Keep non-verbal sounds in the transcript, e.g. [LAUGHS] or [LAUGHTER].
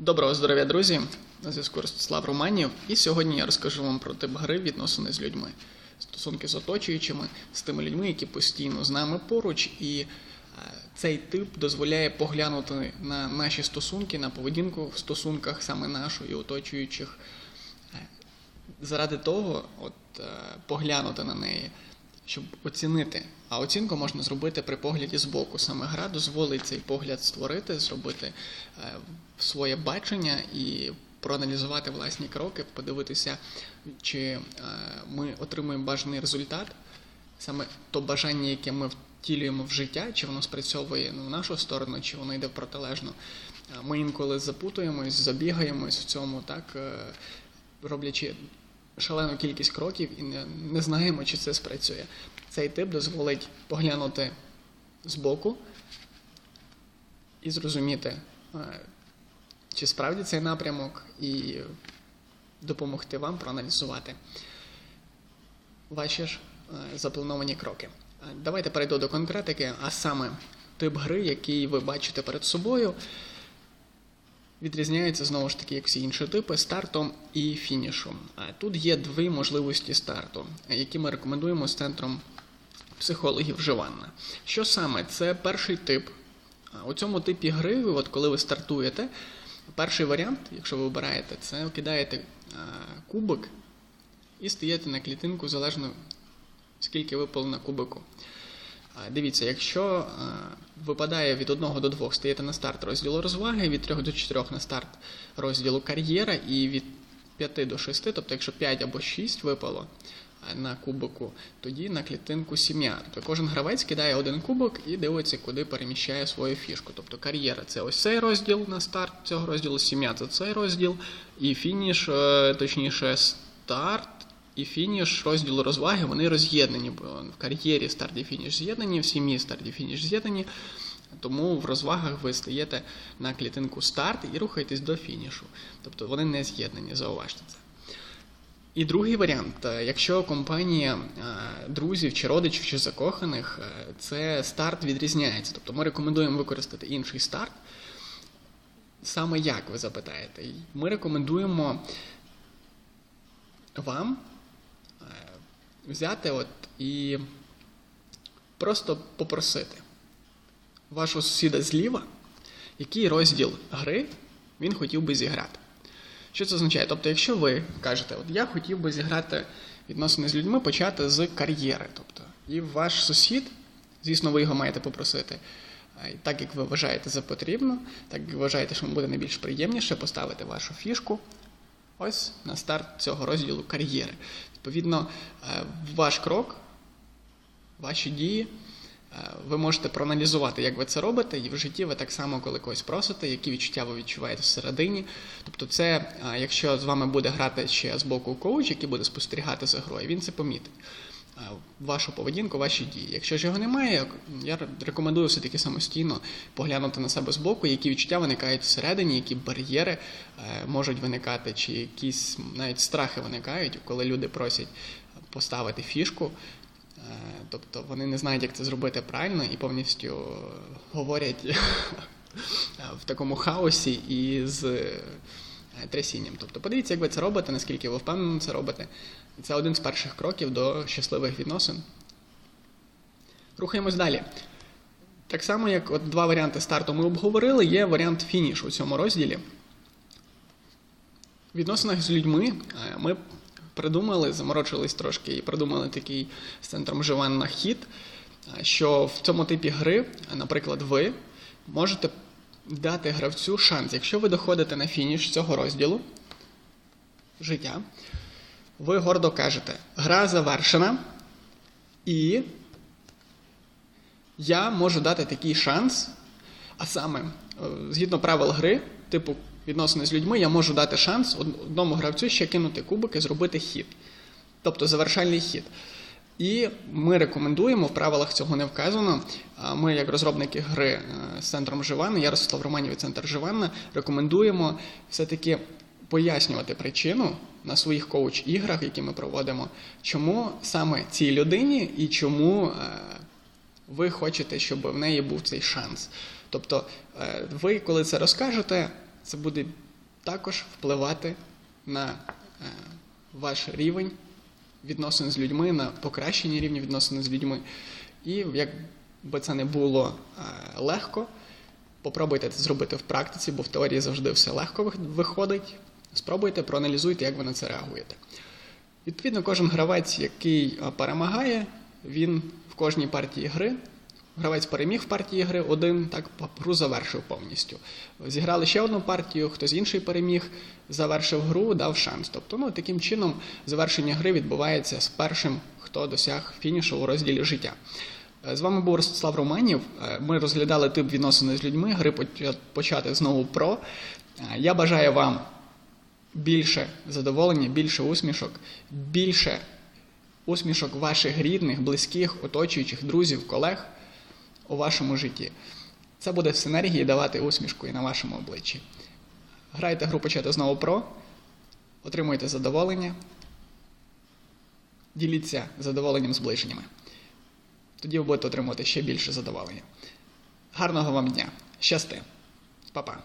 Доброго здоров'я, друзі! На зв'язку Ростислав Романів. І сьогодні я розкажу вам про тип гри відносини з людьми, стосунки з оточуючими, з тими людьми, які постійно з нами поруч. І е, цей тип дозволяє поглянути на наші стосунки, на поведінку в стосунках саме нашої оточуючих. е, Заради того, от е, поглянути на неї, щоб оцінити. А оцінку можна зробити при погляді збоку. Саме гра дозволить цей погляд створити, зробити е, своє бачення і проаналізувати власні кроки, подивитися, чи е, ми отримуємо бажаний результат, саме то бажання, яке ми втілюємо в життя, чи воно спрацьовує ну, в нашу сторону, чи воно йде в протилежну. Е, Ми інколи запутуємось, забігаємось в цьому, так роблячи шалену кількість кроків і не, не знаємо, чи це спрацює. Цей тип дозволить поглянути збоку і зрозуміти, е, чи справді цей напрямок, і допомогти вам проаналізувати ваші ж е, заплановані кроки. Е, Давайте перейду до конкретики, а саме тип гри, який ви бачите перед собою, відрізняється знову ж таки, як всі інші типи, стартом і фінішом. Тут є дві можливості старту, які ми рекомендуємо з центром психологів Живанна. Що саме? Це перший тип. У цьому типі гри, от коли ви стартуєте, перший варіант, якщо ви обираєте, це кидаєте кубик і стаєте на клітинку залежно скільки випало на кубику. Дивіться, якщо випадає від 1 до 2, стаєте на старт розділу розваги, від 3 до 4 на старт розділу кар'єра, і від 5 до 6, тобто якщо 5 або 6 випало на кубику, тоді на клітинку сім'я. Тобто кожен гравець кидає один кубок і дивиться, куди переміщає свою фішку. Тобто кар'єра це ось цей розділ на старт цього розділу, сім'я це цей розділ, і фініш, е, точніше, старт і фініш розділу розваги вони роз'єднані. В кар'єрі старт і фініш з'єднані, в сім'ї старт і фініш з'єднані. Тому в розвагах ви стаєте на клітинку старт і рухаєтесь до фінішу. Тобто вони не з'єднані, зауважте це. І другий варіант, е, якщо компанія е, друзів чи родичів чи закоханих, е, це старт відрізняється. Тобто ми рекомендуємо використати інший старт. Саме як ви запитаєте? Ми рекомендуємо вам взяти от і просто попросити вашого сусіда зліва, який розділ гри він хотів би зіграти. Що це означає? Тобто, якщо ви кажете, от я хотів би зіграти відносини з людьми, почати з кар'єри. Тобто, і ваш сусід, звісно, ви його маєте попросити, так як ви вважаєте за потрібно, так як вважаєте, що вам буде найбільш приємніше поставити вашу фішку ось на старт цього розділу кар'єри. Відповідно, е, ваш крок, ваші дії. е, Ви можете проаналізувати, як ви це робите, і в житті ви так само, коли когось просите, які відчуття ви відчуваєте всередині. Тобто, це, е, якщо з вами буде грати ще з боку коуч, який буде спостерігати за грою, він це помітить. Е, Вашу поведінку, ваші дії. Якщо ж його немає, я рекомендую все-таки самостійно поглянути на себе збоку, які відчуття виникають всередині, які бар'єри е, можуть виникати, чи якісь навіть страхи виникають, коли люди просять поставити фішку. Е, Тобто вони не знають, як це зробити правильно, і повністю говорять [LAUGHS] в такому хаосі і з трясінням. Тобто подивіться, як ви це робите, наскільки ви впевнено це робите. Це один з перших кроків до щасливих відносин. Рухаємось далі. Так само, як от два варіанти старту ми обговорили, є варіант фінішу у цьому розділі. В відносинах з людьми е, ми придумали, заморочились трошки і придумали такий з центром Живанна хід, е, що в цьому типі гри, наприклад, ви можете дати гравцю шанс. Якщо ви доходите на фініш цього розділу життя, ви гордо кажете, гра завершена, і я можу дати такий шанс, а саме, е, згідно правил гри, типу відносини з людьми, я можу дати шанс одному гравцю ще кинути кубик і зробити хід. Тобто завершальний хід. І ми рекомендуємо, в правилах цього не вказано. Ми, як розробники гри е, з центром Живанна, я Ростислав Романів і центр Живанна, рекомендуємо все-таки пояснювати причину на своїх коуч-іграх, які ми проводимо, чому саме цій людині і чому е, ви хочете, щоб в неї був цей шанс. Тобто, е, ви, коли це розкажете, це буде також впливати на ваш рівень відносин з людьми, на покращення рівня відносин з людьми. І як би це не було е, легко, попробуйте це зробити в практиці, бо в теорії завжди все легко виходить. Спробуйте, проаналізуйте, як ви на це реагуєте. Відповідно, кожен гравець, який перемагає, він в кожній партії гри. Гравець переміг в партії гри один, так гру завершив повністю. Зіграли ще одну партію, хтось інший переміг, завершив гру, дав шанс. Тобто, ну таким чином завершення гри відбувається з першим, хто досяг фінішу у розділі життя. Е, З вами був Ростислав Романів. Е, Ми розглядали тип відносини з людьми, гри почати знову про. Е, Я бажаю вам більше задоволення, більше усмішок, більше усмішок ваших рідних, близьких, оточуючих, друзів, колег у вашому житті. Це буде в синергії давати усмішку і на вашому обличчі. Грайте гру почати знову про, отримуйте задоволення, діліться задоволенням з ближніми. Тоді ви будете отримувати ще більше задоволення. Гарного вам дня! Щасти! Па-па!